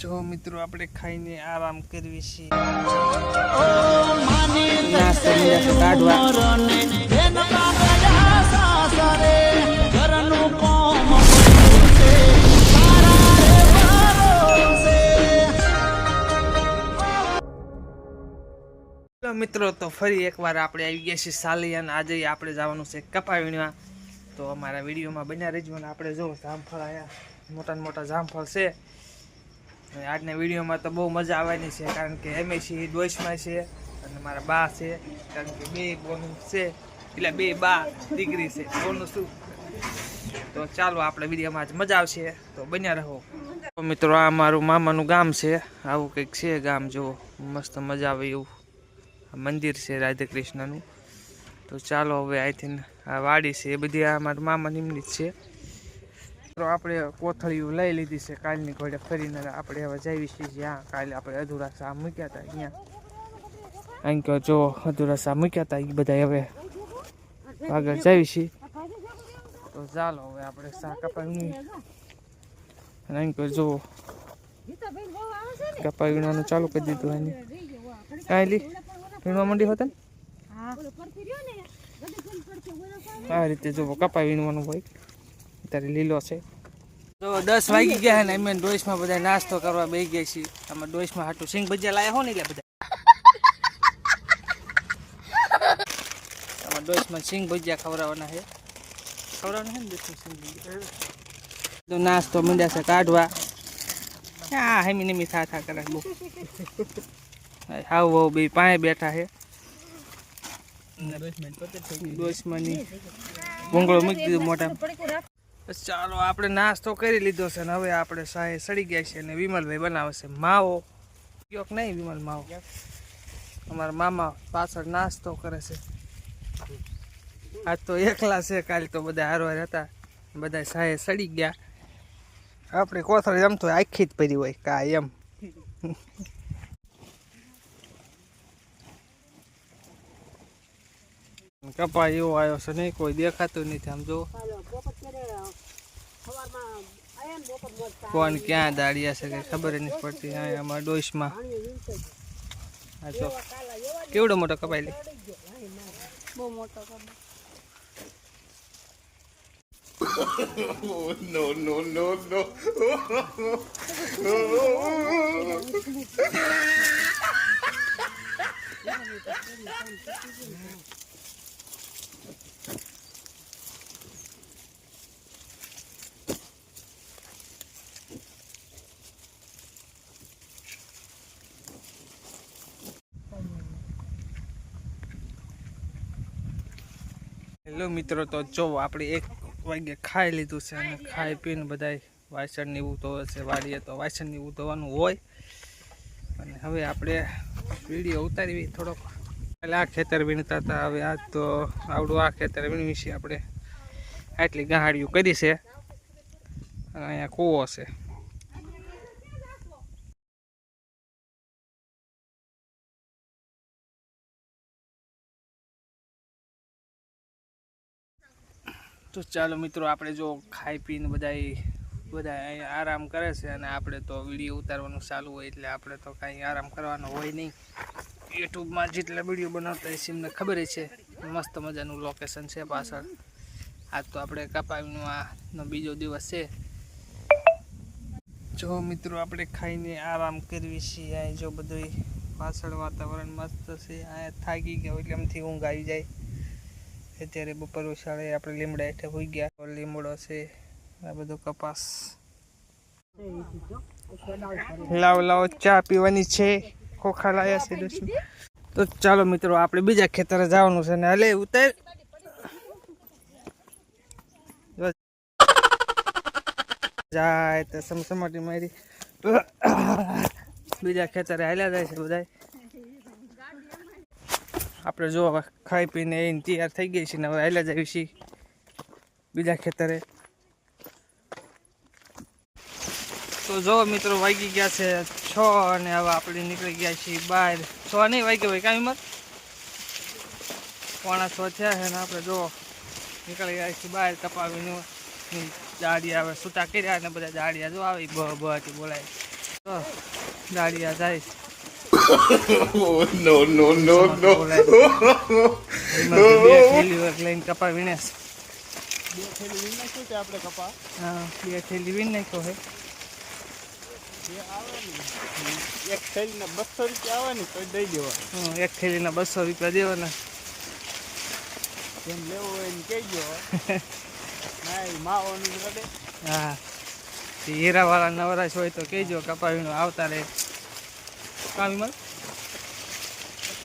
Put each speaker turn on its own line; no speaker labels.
જો મિત્રો આપણે ખાઈને આરામ કરવી છીએ મિત્રો તો ફરી એકવાર આપણે આવી ગયા છીએ સાલિયાન આજે આપણે જવાનું છે કપા વીણવા તો અમારા વિડીયોમાં બન્યા રહેજો અને આપણે જો જામફળ આવ્યા મોટા ને મોટા જામફળ છે. આજના વિડીયોમાં તો બહુ મજા આવવાની છે, કારણ કે એમ છે ડોશમાં છે અને મારા બા છે, કારણ કે બે બોનું છે, એટલે બે બા દીકરી છે, બોનું શું? તો ચાલો આપણે વિડીયોમાં આજ મજા આવશે, તો બન્યા રહો. મિત્રો, આ મારું મામાનું ગામ છે, આવું કંઈક છે ગામ જુઓ મસ્ત મજા આવે એવું. મંદિર છે રાધાકૃષ્ણનું. તો ચાલો હવે અહીંથી આ વાડી છે, એ બધી આ મારા મામા નિમની છે. તો આપણે કોથળીઓ લઈ લીધી છે કાલની ઘોડે ફરીને આપણે હવે જઈએ છીએ જ્યાં. કાલે આપણે અધૂરા શાહ મૂક્યા હતા અહીંયા. અહીં કહો જો અધૂરા શાહ મૂક્યા હતા એ બધા હવે આગળ જઈએ છીએ. તો ચાલો હવે આપણે શાહ કપાવી અહીં કહો જો કપાઈ વીણવાનું ચાલુ કરી દીધું એની. કાંઈ લી વીણવા માંડી હોતા ને? આ રીતે જો કપાઈ વીણવાનું હોય. અત્યારે લીલો છે. તો દસ વાગી ગયા ને અમે ડોઈસમાં બધા નાસ્તો કરવા બે ગયા છીએ. આમાં ડોઈસમાં હાટું સિંગ ભજીયા લાયા હો ને એટલે બધા આમાં ડોઈસમાં સિંગ ભજીયા ખવડાવવાના છે. ખવડાવવાના છે ને ડોઈસમાં સિંગ ભજીયા તો નાસ્તો મીંડ્યા છે કાઢવા. હા હેમી નેમી થા થા કરે બહુ. હાવ હાવ બે પાસે બેઠા છે. ડોઈસમાંની ભૂંગળો મૂકી દીધો મોટા બસ ચાલો આપણે નાસ્તો કરી લીધો છે ને હવે આપણે સાહે સડી ગયા છે અને વિમલભાઈ બનાવે છે માવો. યોક નહીં વિમલ માવો? અમારા મામા પાછળ નાસ્તો કરે છે. આજ તો એકલા છે કાલે તો બધા હારવાર હતા. બધા સાહે સડી ગયા. આપણે કોથળી એમ તો આખી જ પડી હોય કા એમ. કપા એવો આવ્યો છે નહીં કોઈ દેખાતું નથી આમ જો કોણ ક્યાં દાડિયા છે કે ખબર નથી પડતી. હા આમાં ડોઈસમાં. હા તો કેવડો મોટો કપાઈ લે? હેલો મિત્રો, તો જો આપણે એક વાગે ખાઈ લીધું છે અને ખાઈ પીને બધાય વાસણ ને તો હશે, વાડીએ તો વાસણ ને ધોવાનું હોય. અને હવે આપણે વીડિયો ઉતારવી થોડોક. પહેલાં આ ખેતર વીણતા હતા, હવે આજ તો આવડું આ ખેતર વીણવી છે આપણે. આટલી ગાહાડીઓ કરી છે. અને અહીંયા કૂવો છે. તો ચાલો મિત્રો, આપણે જો ખાઈ પીને બધા બધા આરામ કરે છે અને આપણે તો વીડિયો ઉતારવાનું ચાલુ હોય એટલે આપણે તો કાંઈ આરામ કરવાનો હોય નહીં. યુટ્યુબમાં જેટલા વીડિયો બનાવતા હોય એમને ખબર છે મસ્ત મજાનું લોકેશન છે પાછળ. આજ તો આપણે કપાવીનો આનો બીજો દિવસ છે. જો મિત્રો, આપણે ખાઈને આરામ કરવી છીએ અહીં જો બધું પાછળ વાતાવરણ મસ્ત છે. અહીંયા થાકી ગયો એટલે એમથી ઊંઘ આવી જાય. અત્યારે બપોર શાળે આપણે લીમડા હેઠે હોઈ ગયા. લીમડો છે, આ બધો કપાસ. લાવ લાવ, ચા પીવાની છે. ખોખા લાયા છે દોસ્ત. તો ચાલો મિત્રો, આપણે બીજા ખેતરે જવાનું છે ને હલે, ઉતર. જાય, તો સમસમાટી મારી. બીજા ખેતરે હાલ્યા જાય છે બધા આપણે જો હવે ખાઈ પીને એને તૈયાર થઈ ગઈ છે ને હવે આવેલા જ આવી છીએ બીજા ખેતરે. તો જો મિત્રો વાગી ગયા છે છ અને હવે આપણે નીકળી ગયા છીએ બહાર છ નહીં વાગ્યા હોય, કાંઈ મત પોણા છ થયા છે ને આપણે જો નીકળી ગયા છીએ બહાર તપાવીનું દાડિયા હવે સૂતા કર્યા ને બધા દાડિયા જો આવી, બ બથી બોલાય. તો દાડિયા જાય. નો નો નો એક લઈને કપા વીણેશ
બે થેલી વીણ નાખ્યું છે આપણે કપા
હા બે થેલી વીણ નાખ્યો છે
ને એક થેલીના બસો રૂપિયા આવે ને તો દઈ દેવા
હમ, એક થેલીના બસો રૂપિયા દેવાના
જેમ લેવો હોય એને કહેજો ના માવાનું
હા હીરાવાળા નવરાશ હોય તો કહેજો કપા વીણો આવતા રહે કામ વિમલ